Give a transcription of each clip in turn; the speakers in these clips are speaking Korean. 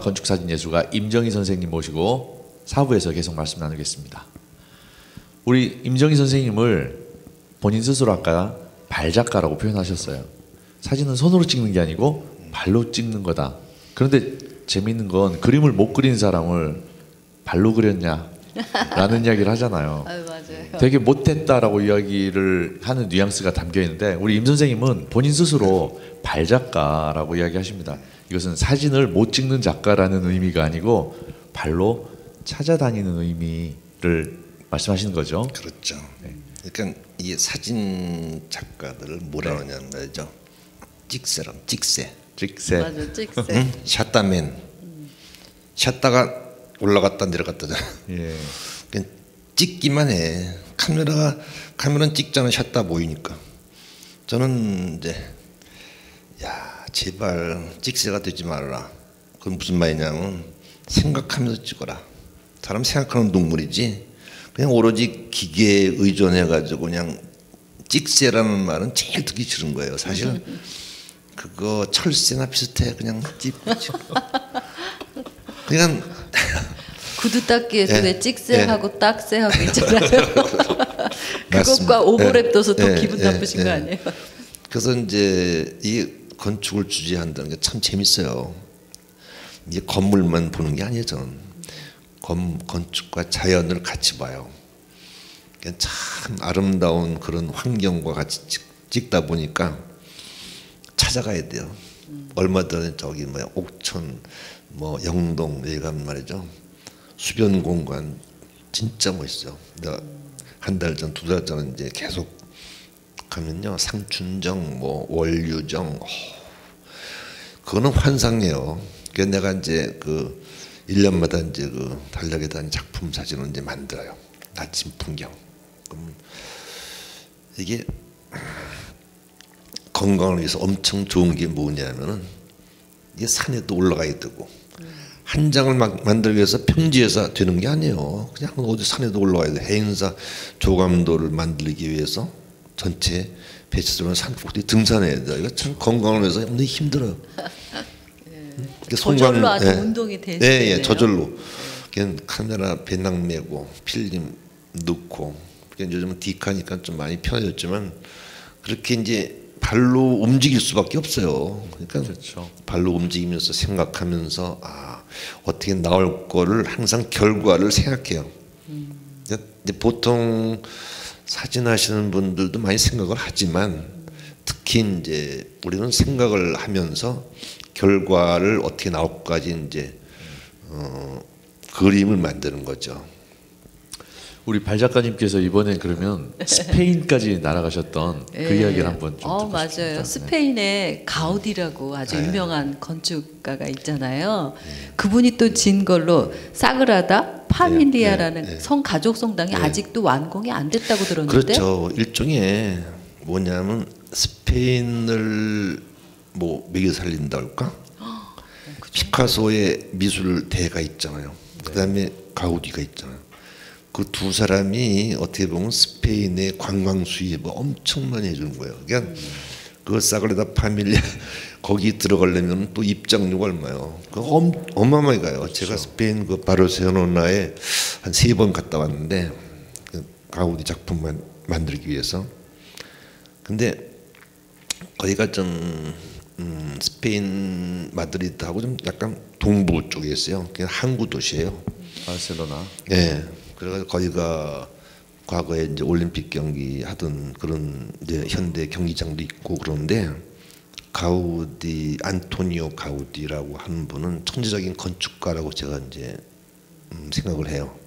예술가 건축 사진 예술가 임정희 선생님 모시고 사부에서 계속 말씀 나누겠습니다. 우리 임정희 선생님을 본인 스스로 아까 발작가라고 표현하셨어요. 사진은 손으로 찍는 게 아니고 발로 찍는 거다. 그런데 재미있는 건 그림을 못 그린 사람을 발로 그렸냐? 라는 이야기를 하잖아요. 아유 맞아요. 되게 못했다라고 이야기를 하는 뉘앙스가 담겨 있는데 우리 임 선생님은 본인 스스로 발작가라고 이야기하십니다. 이것은 사진을 못 찍는 작가라는 의미가 아니고 발로 찾아다니는 의미를 말씀하시는 거죠. 그렇죠. 그러니까 이 사진 작가들을 뭐라 하냐는 말이죠. 찍새랑 찍새. 찍새. 맞아 찍새. 응? 샷다맨. 샷다가 올라갔다 내려갔다잖아. 예. 그냥 찍기만 해. 카메라가 카메라는 찍잖아. 샷다 보이니까. 저는 이제 야 제발 찍새가 되지 말라. 그건 무슨 말이냐면 생각하면서 찍어라. 사람 생각하는 동물이지. 그냥 오로지 기계에 의존해 가지고 그냥 찍새라는 말은 제일 듣기 싫은 거예요. 사실 그거 철새나 비슷해. 그냥 찍고. 그냥 구두 닦기에도 예, 왜 찍새하고 딱새하고 있잖아요. 그것과 오버랩 둬서 더 예, 기분 예, 나쁘신 예. 거 아니에요? 그래서 이제 이 건축을 주재한다는 게 참 재밌어요. 이게 건물만 보는 게 아니에요. 저는 건, 건축과 자연을 같이 봐요. 참 아름다운 그런 환경과 같이 찍, 찍다 보니까 찾아가야 돼요. 얼마 전에 저기 뭐야 옥천 뭐 영동 여기 가면 말이죠. 수변 공간 진짜 멋있어. 내가 한 달 전, 두 달 전에 이제 계속 가면요 상춘정 뭐 원류정 어, 그거는 환상이에요. 그 내가 이제 그 1년마다 이제 그 달력에 대한 작품 사진을 이제 만들어요. 아침 풍경. 그럼 이게 건강을 위해서 엄청 좋은 게 뭐냐면은 이게 산에도 올라가야 되고 한 장을 막 만들기 위해서 평지에서 되는 게 아니에요. 그냥 어디 산에도 올라가야 돼. 해인사 조감도를 만들기 위해서 전체 배치수는 산꼭대 등산해야 돼. 이거 참 건강을 위해서 너무 힘들어요. 이게 저절로 아주 예. 운동이 예, 되시네요. 예, 저절로. 그냥 카메라 배낭 메고 필름 넣고. 그냥 요즘은 디카니까 좀 많이 편해졌지만 그렇게 이제 발로 움직일 수밖에 없어요. 그러니까 그렇죠. 발로 움직이면서 생각하면서 아 어떻게 나올 거를 항상 결과를 생각해요. 근데 이제 보통 사진 하시는 분들도 많이 생각을 하지만 특히 이제 우리는 생각을 하면서 결과를 어떻게 나올까지 이제 어, 그림을 만드는 거죠. 우리 발 작가님께서 이번에 그러면 스페인까지 날아가셨던 그 예. 이야기를 한번 좀어 듣고 맞아요. 싶습니다. 네. 스페인에 가우디라고 아주 네. 유명한 건축가가 있잖아요. 그분이 또 진 걸로 사그라다 파밀리아라는 네, 네. 성 가족 성당이 아직도 완공이 안 됐다고 들었는데 그렇죠. 일종의 뭐냐면 스페인을 뭐 먹여 살린다 할까? 피카소의 미술 대가 있잖아요. 그다음에 가우디가 있잖아요. 그 두 사람이 어떻게 보면 스페인의 관광 수입을 엄청 많이 해주는 거예요. 그냥 그 사그라다 파밀리아 거기 들어가려면 또 입장료가 얼마요? 그 엄, 어마어마하게 가요. 제가 스페인 그 바르셀로나에 한 세 번 갔다 왔는데 그 가우디 작품만 만들기 위해서. 근데 거기가 좀 음, 스페인 마드리드하고 좀 약간 동부 쪽에 있어요. 그냥 항구 도시예요. 바르셀로나. 예. 그래서 거기가 과거에 이제 올림픽 경기 하던 그런 이제 현대 경기장도 있고 그런데 가우디 안토니오 가우디라고 하는 분은 천재적인 건축가라고 제가 이제 음, 생각을 해요.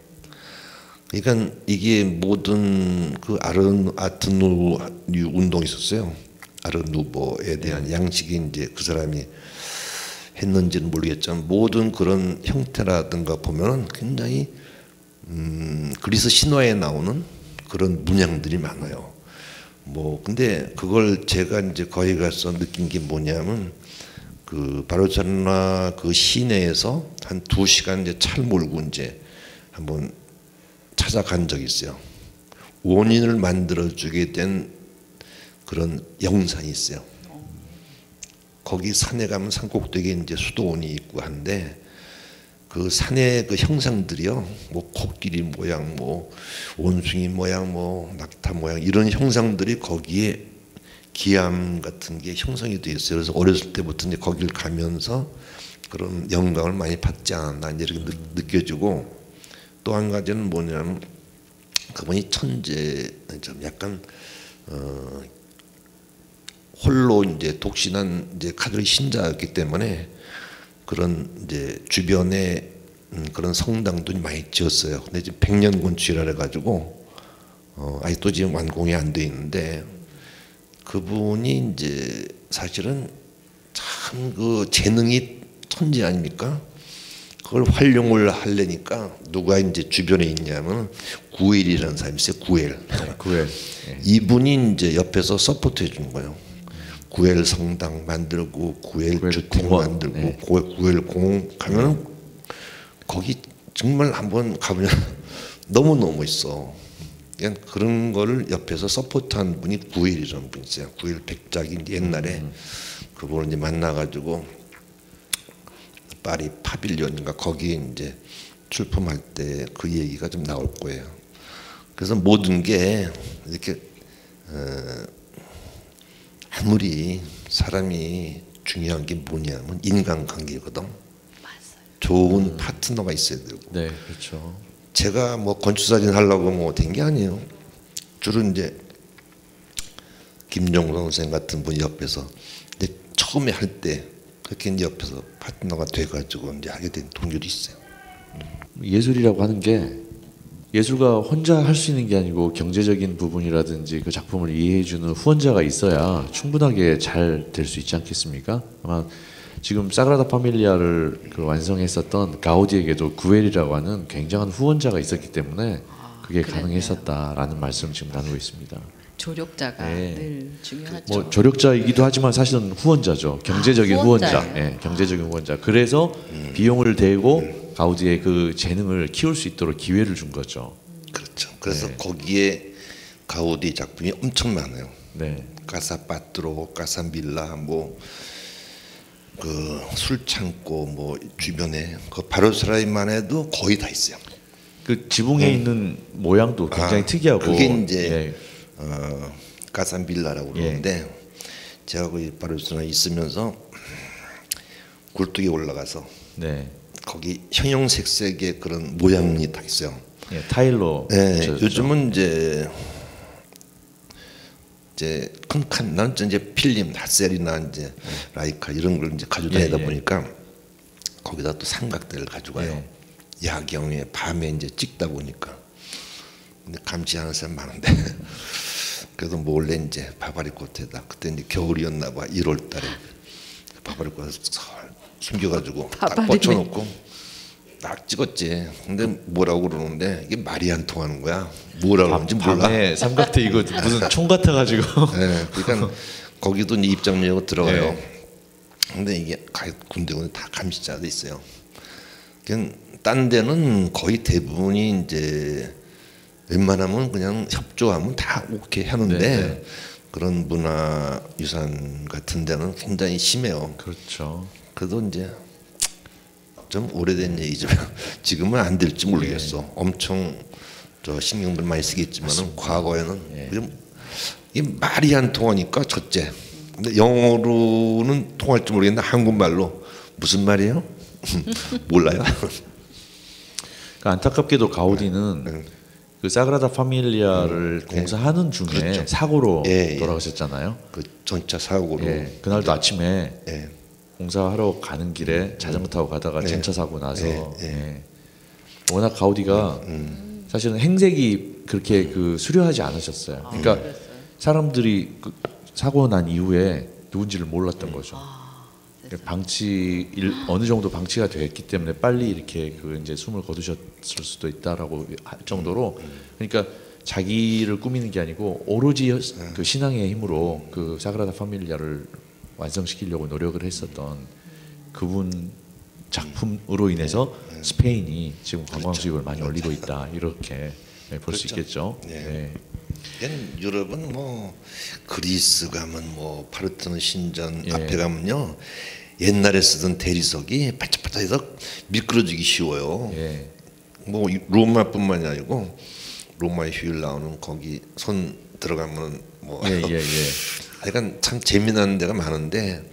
그러니까 이게 모든 그 아르 아트누 운동이 있었어요. 아르누보에 대한 양식이 이제 그 사람이 했는지는 모르겠지만 모든 그런 형태라든가 보면은 굉장히 음, 그리스 신화에 나오는 그런 문양들이 많아요. 뭐 근데 그걸 제가 이제 거기 가서 느낀 게 뭐냐면 그 바르셀로나 그 시내에서 한 두 시간 이제 차를 몰고 이제 한번 찾아간 적이 있어요. 원인을 만들어주게 된 그런 영상이 있어요. 거기 산에 가면 산 꼭대기에 이제 수도원이 있고 한데 그 산의 그 형상들이요, 뭐 코끼리 모양, 뭐 원숭이 모양, 뭐 낙타 모양 이런 형상들이 거기에 기암 같은 게 형성이 되어 있어요. 그래서 어렸을 때부터 이제 거기를 가면서 그런 영감을 많이 받지 않았나 이렇게 느, 느껴지고 또 한 가지는 뭐냐면 그분이 천재 좀 약간 어 홀로 이제 독신한 이제 카톨릭 신자였기 때문에 그런 이제 주변에 음, 그런 성당도 많이 지었어요. 근데 지금 백년 건축이라 해가지고 어, 아직도 지금 완공이 안 돼 있는데 그분이 이제 사실은 참 그 재능이 천재 아닙니까? 그걸 활용을 하려니까 누가 이제 주변에 있냐면 구엘이라는 사람이 있어요. 구엘. 구엘. 이분이 이제 옆에서 서포트 해 준 거예요. 구엘 성당 만들고 구엘, 구엘 주택 공원, 만들고 네. 구엘, 공원 가면은 거기 정말 한번 가보면 너무 너무 있어. 그냥 그런 거를 옆에서 서포트한 분이 구엘이라는 분이 있어요. 구엘 백작이 옛날에 음. 그분을 이제 만나가지고 파리 파빌리온인가 거기 이제 출품할 때 그 얘기가 좀 나올 거예요. 그래서 모든 게 이렇게 어, 아무리 사람이 중요한 게 뭐냐면 인간관계거든. 좋은 파트너가 있어야 되고. 네, 그렇죠. 제가 뭐 건축사진 하려고 뭐 된 게 아니에요. 주로 이제 김종선 선생 같은 분이 옆에서 이제 처음에 할 때 그렇게 이제 옆에서 파트너가 돼가지고 이제 하게 된 동료도 있어요. 예술이라고 하는 게 예술가 혼자 할 수 있는 게 아니고 경제적인 부분이라든지 그 작품을 이해해주는 후원자가 있어야 충분하게 잘 될 수 있지 않겠습니까? 아마 지금 사그라다 파밀리아를 그 완성했었던 가우디에게도 구엘이라고 하는 굉장한 후원자가 있었기 때문에 그게 그랬네요. 가능했었다라는 말씀 지금 나누고 있습니다. 조력자가 네. 늘 중요하죠. 뭐 조력자이기도 하지만 사실은 후원자죠. 경제적인 아, 후원자. 예, 경제적인 후원자. 그래서 비용을 대고 가우디의 그 재능을 키울 수 있도록 기회를 준 거죠. 그렇죠. 그래서 네. 거기에 가우디 작품이 엄청 많아요. 네. 까사파트로, 까사빌라, 뭐 그 술 창고 뭐 주변에 그 바르셀로나만 해도 거의 다 있어요. 그 지붕에 있는 모양도 굉장히 아, 특이하고 그게 이제 예, 어, 까산빌라라고 예. 그러는데 제가 거기 바르셀로나 있으면서 굴뚝에 올라가서 네. 거기 형형색색의 그런 모양이 다 있어요. 예, 타일로 네, 붙여졌죠. 요즘은 이제 이제 큰 칸 난 이제 필름, 핫셀이나 이제 라이카 이런 걸 이제 가지고 예, 다니다 예. 보니까 거기다 또 삼각대를 가지고 가요. 야경에 밤에 이제 찍다 보니까 근데 감지하는 사람 많은데 그래도 몰래 이제 바바리꽃에다 그때 이제 겨울이었나 봐 1월 달에 바바리꽃을 숨겨가지고 딱. 뻗쳐놓고 딱 찍었지. 근데 뭐라고 그러는데 이게 말이 안 통하는 거야. 뭐라 그러는지 몰라. 밤에 삼각대 이거 무슨 총 같아가지고 네, 그러니까 거기도 이제 입장료가 들어가요. 네. 근데 이게 가- 군데군데 다 감시자도 있어요. 그냥 딴 데는 거의 대부분이 이제 웬만하면 그냥 협조하면 다 오케이 하는데 네, 네. 그런 문화 유산 같은 데는 굉장히 심해요. 그렇죠. 그래도 이제 좀 오래된 얘기지만 지금은 안 될지 모르겠어. 네. 엄청 저 신경들 많이 쓰겠지만은 과거에는 예. 그냥 이게 말이 안 통하니까 첫째. 근데 영어로는 통할지 모르겠는데 한국말로 무슨 말이에요? 몰라요. 그러니까 안타깝게도 가우디는 네. 그 사그라다 파밀리아를 공사하는 중에 그렇죠. 사고로 예, 예. 돌아가셨잖아요. 그 전차 사고로 예, 그날도 아침에 예. 공사하러 가는 길에 자전거 타고 가다가 네. 전차 사고 나서 네, 네. 예. 워낙 가우디가 사실은 행색이 그렇게 그 수려하지 않으셨어요. 그러니까 사람들이 그 사고 난 이후에 누군지를 몰랐던 거죠. 방치 일, 어느 정도 방치가 됐기 때문에 빨리 이렇게 그 이제 숨을 거두셨을 수도 있다라고 할 정도로 그러니까 자기를 꾸미는 게 아니고 오로지 그 신앙의 힘으로 그 사그라다 파밀리아를 완성시키려고 노력을 했었던 그분 작품으로 인해서 스페인이 지금 관광 수입을 많이 올리고 있다 이렇게 볼수 그렇죠. 있겠죠. 네. 네. 유럽은 뭐 그리스 가면 뭐 파르테논 신전 예. 앞에 가면요 옛날에 쓰던 대리석이 바짝바짝해서 미끄러지기 쉬워요. 예. 뭐 이- 로마뿐만이 아니고 로마의 휴일 나오는 거기 손 들어가면 뭐 예, 예, 예. 하여간 참 재미나는 데가 많은데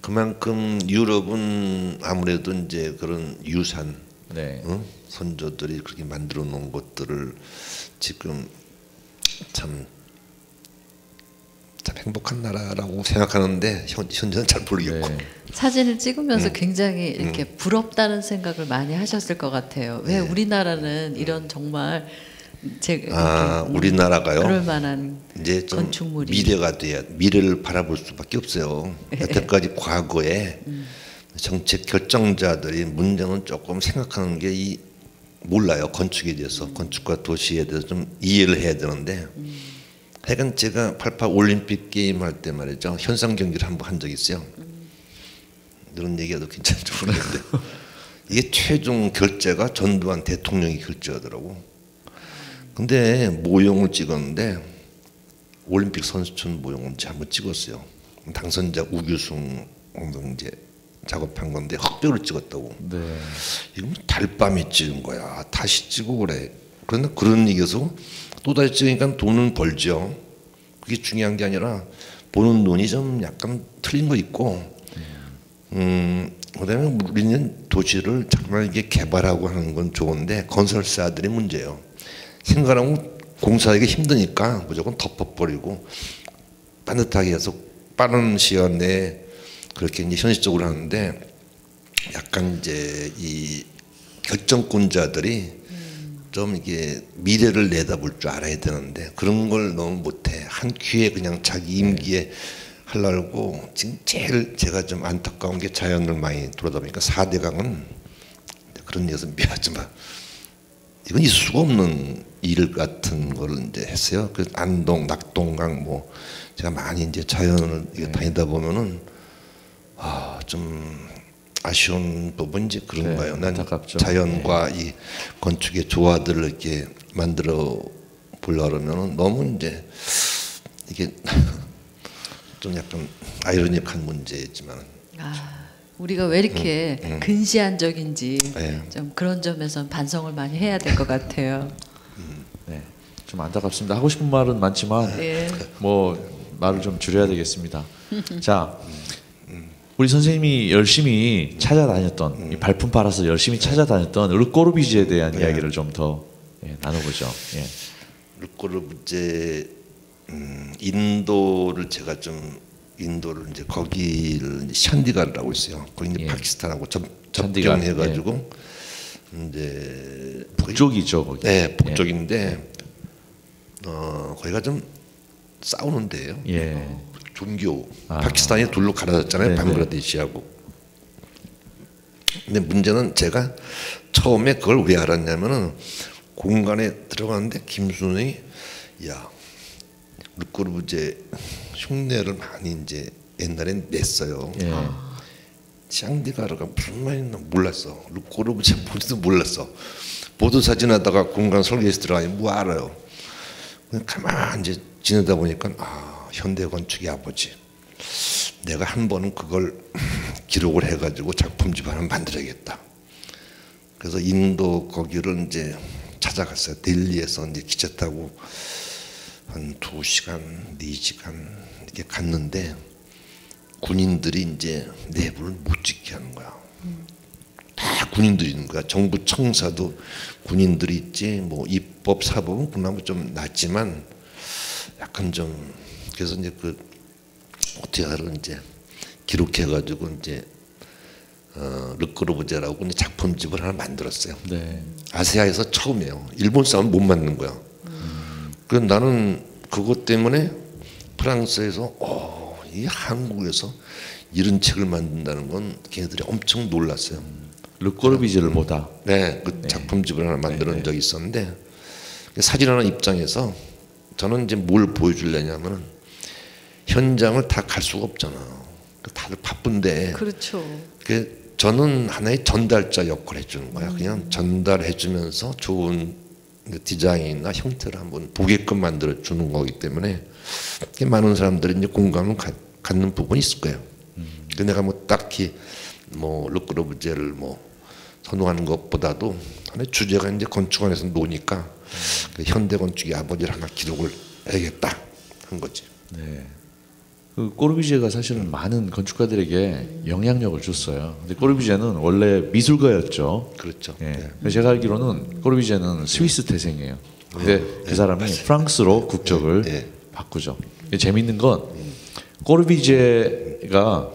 그만큼 유럽은 아무래도 이제 그런 유산 네. 어? 선조들이 그렇게 만들어 놓은 것들을 지금 참, 참 행복한 나라라고 생각하는데 현, 현재는 잘 모르겠고 네. 사진을 찍으면서 음. 굉장히 이렇게 부럽다는 생각을 많이 하셨을 것 같아요. 왜 우리나라는 이런 정말 제 네. 아 음, 우리나라가요 그럴 만한 이제 좀 건축물이. 미래가 돼야 미래를 바라볼 수밖에 없어요. 여태까지 과거에 정책 결정자들이 문제는 조금 생각하는 게 이 몰라요 건축에 대해서 건축과 도시에 대해서 좀 이해를 해야 되는데 하여간 제가 88 올림픽 게임 할 때 말이죠 현상 경기를 한번 한 적이 있어요. 이런 얘기해도 괜찮을지 모르겠는데 이게 최종 결제가 전두환 대통령이 결제하더라고. 근데 모형을 찍었는데 올림픽 선수촌 모형을 한번 찍었어요. 당선자 우규승 이제 작업한 건데 흑백으로 찍었다고. 네. 이거 뭐 달밤에 찍은 거야. 다시 찍고 그래. 그런데 그런 얘기에서 또 다시 찍으니까 돈은 벌죠. 그게 중요한 게 아니라 보는 눈이 좀 약간 틀린 거 있고, 음, 그다음에 우리는 도시를 정말 이게 개발하고 하는 건 좋은데 건설사들이 문제예요. 생각하면 공사하기 힘드니까 무조건 덮어버리고 반듯하게 해서 빠른 시간 내에 그렇게 이제 현실적으로 하는데 약간 이제 이 결정권자들이 좀 이게 미래를 내다볼 줄 알아야 되는데 그런 걸 너무 못해. 한 귀에 그냥 자기 임기에 하려고 지금 제일 제가 좀 안타까운 게 자연을 많이 돌아다 보니까 4대강은 그런 얘기해서 미안하지만 이건 있을 수가 없는 일 같은 거를 이제 했어요. 그 안동, 낙동강 뭐 제가 많이 이제 자연을 이렇게 다니다 보면은 아 좀 아쉬운 부분 이제 그런 네, 거예요. 난 안타깝죠. 자연과 이 건축의 조화들을 이렇게 만들어 보려 그러면은 너무 이제 이게 좀 약간 아이러니한 문제지만 아, 우리가 왜 이렇게 근시안적인지 음, 네. 좀 그런 점에서 반성을 많이 해야 될 것 같아요. 네. 좀 안타깝습니다. 하고 싶은 말은 많지만 예. 뭐 말을 좀 줄여야 되겠습니다. 자, 우리 선생님이 열심히 찾아다녔던 이 발품 팔아서 열심히 찾아다녔던 르꼬르비지에 대한 이야기를 좀더 예, 나눠보죠. 예. 루코르부제 음, 인도를 제가 좀 인도를 이제 거기를 샨디가르라고 있어요. 거기 이제 예. 파키스탄하고 접, 샨디가르, 접경해가지고 이제 북쪽이죠 거기. 네 북쪽인데 어 거기가 좀 싸우는 데예요. 예. 종교 아. 파키스탄이 둘로 갈라졌잖아요. 네네. 방글라데시하고. 근데 문제는 제가 처음에 그걸 왜 알았냐면은 공간에 들어갔는데 김순이 야 르꼬르부제 흉내를 많이 이제 옛날엔 냈어요. 예. 샹디가르가 무슨 말인지 몰랐어. 르꼬르부제 뭔지도 몰랐어. 보도 사진 하다가 공간 설계에서 들어가니 뭐 알아요. 그냥 가만 이제 지내다 보니까 아 현대 건축의 아버지. 내가 한 번은 그걸 기록을 해가지고 작품집 하나 만들어야겠다. 그래서 인도 거기를 이제 찾아갔어요. 델리에서 이제 기차 타고 한 두 시간, 네 시간 이렇게 갔는데 군인들이 이제 내부를 못 찍게 하는 거야. 다 군인들이 있는 거야. 정부 청사도 군인들이 있지. 뭐 입법 사법은 그나마 좀 낫지만 약간 좀 그래서 이제 그 어떻게 하러 이제 기록해 가지고 이제 어 르크로브제라고 작품집을 하나 만들었어요. 네. 아시아에서 처음이에요. 일본 사람 못 만든 거야. 그 나는 그것 때문에 프랑스에서 어, 이 한국에서 이런 책을 만든다는 건 걔네들이 엄청 놀랐어요. 르꼬르비지를 보다. 네, 그 작품집을 하나 만들어 네, 적이 있었는데 그 사진 하나 입장에서 저는 이제 뭘 보여주려냐면은 현장을 다 갈 수가 없잖아. 그 다들 바쁜데 그렇죠. 그 저는 하나의 전달자 역할을 해주는 거야. 그냥 전달해주면서 좋은 그 디자인이나 형태를 한번 보게끔 만들어 주는 거기 때문에 많은 사람들이 이제 공감을 가- 갖는 부분이 있을 거예요. 그 내가 뭐 딱히 뭐 르크로브제를 뭐 선호하는 것보다도 하나의 주제가 이제 건축 안에서 노니까 그 현대 건축의 아버지를 하나 기록을 해야겠다 한 거지. 네. 그 꼬르비제가 사실은 많은 건축가들에게 영향력을 줬어요. 근데 꼬르비제는 원래 미술가였죠. 그렇죠. 예. 네. 제가 알기로는 꼬르비제는 스위스 태생이에요. 근데 그 사람이 프랑스로 국적을 네. 바꾸죠. 재밌는 건 꼬르비제가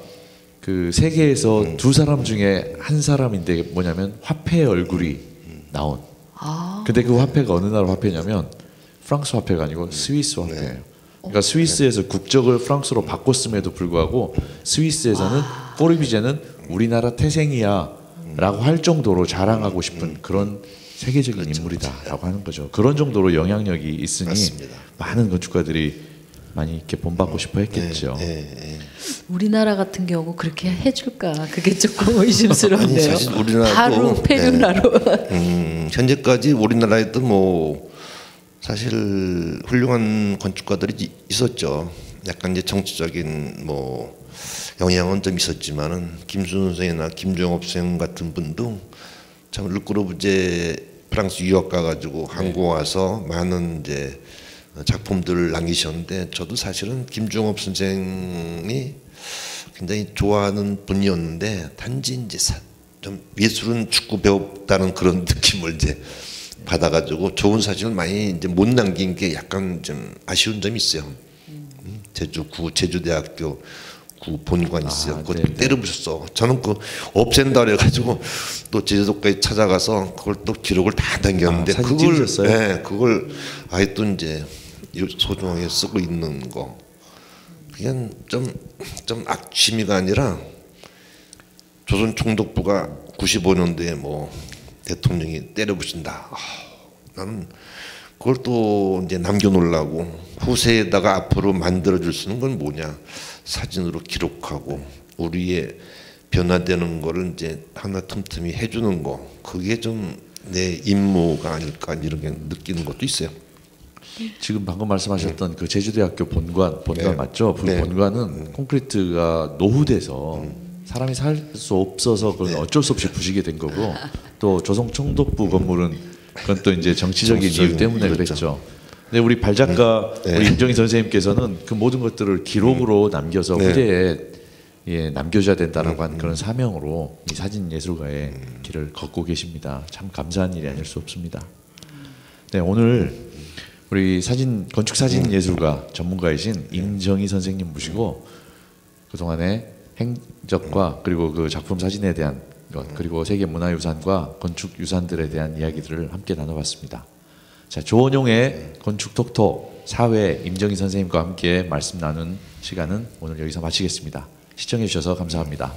그 세계에서 음. 두 사람 중에 한 사람인데 뭐냐면 화폐의 얼굴이 나온. 아, 근데 그 화폐가 어느 나라 화폐냐면 프랑스 화폐가 음. 아니고 스위스 네. 화폐예요. 그러니까 스위스에서 국적을 프랑스로 바꿨음에도 불구하고 스위스에서는 꼬르비제는 우리나라 태생이야라고 할 정도로 자랑하고 싶은 그런 세계적인 그렇죠. 인물이다라고 하는 거죠. 그런 정도로 영향력이 있으니 맞습니다. 많은 건축가들이 많이 이렇게 본받고 싶어 했겠죠. 예, 예. 우리나라 같은 경우 그렇게 해줄까? 그게 조금. 아니, 우리나라도- 바로 페륜라로. 음, 현재까지 우리나라에도 뭐 사실 훌륭한 건축가들이 이- 있었죠. 약간 이제 정치적인 뭐 영향은 좀 있었지만은 김순 선생이나 김종업 선생 같은 분도 참 르크로브제 프랑스 유학 가가지고 한국 와서 많은 이제 작품들을 남기셨는데 저도 사실은 김종업 선생이 굉장히 좋아하는 분이었는데 단지 이제 사- 좀 예술은 축구 배웠다는 그런 느낌을 이제 받아가지고 좋은 사진을 많이 이제 못 남긴 게 약간 좀 아쉬운 점이 있어요. 음, 제주 구 제주대학교 구 본관 있어요. 아, 그거 네네. 때려부셨어. 저는 그 없앤다 그래가지고 또 제주도까지 찾아가서 그걸 또 기록을 다 남겼는데 아, 그걸 찍으셨어요? 네, 그걸 아예 또 이제 소중하게 쓰고 있는 거. 그냥 좀좀 악취미가 아니라 조선 총독부가 95년도에 뭐 대통령이 때려부신다. 아, 나는 그걸 또 이제 남겨놓으려고 후세에다가 앞으로 만들어줄 수 있는 건 뭐냐 사진으로 기록하고 우리의 변화되는 거를 이제 하나 틈틈이 해주는 거 그게 좀 내 임무가 아닐까 이런 게 느끼는 것도 있어요. 지금 방금 말씀하셨던 그 제주대학교 본관 본관 네. 맞죠? 그 네. 본관은 콘크리트가 노후돼서 사람이 살 수 없어서 그건 어쩔 수 없이 부시게 된 거고 또 조성 총독부 건물은 그건 또 이제 정치적인 이유 때문에. 그랬죠. 근데 우리 발 작가 네. 우리 임정희 선생님께서는 그 모든 것들을 기록으로 남겨서 네. 후대에 예, 남겨줘야 된다라고 하는 그런 사명으로 이 사진 예술가의 길을 걷고 계십니다. 참 감사한 일이 아닐 수 없습니다. 네, 오늘 우리 사진 건축 사진 예술가 전문가이신 임정희 선생님 모시고 그 동안의 행적과 그리고 그 작품 사진에 대한 것 그리고 세계 문화유산과 건축 유산들에 대한 이야기들을 함께 나눠봤습니다. 자, 조원용의 건축 톡톡 사회 임정희 선생님과 함께 말씀 나눈 시간은 오늘 여기서 마치겠습니다. 시청해 주셔서 감사합니다.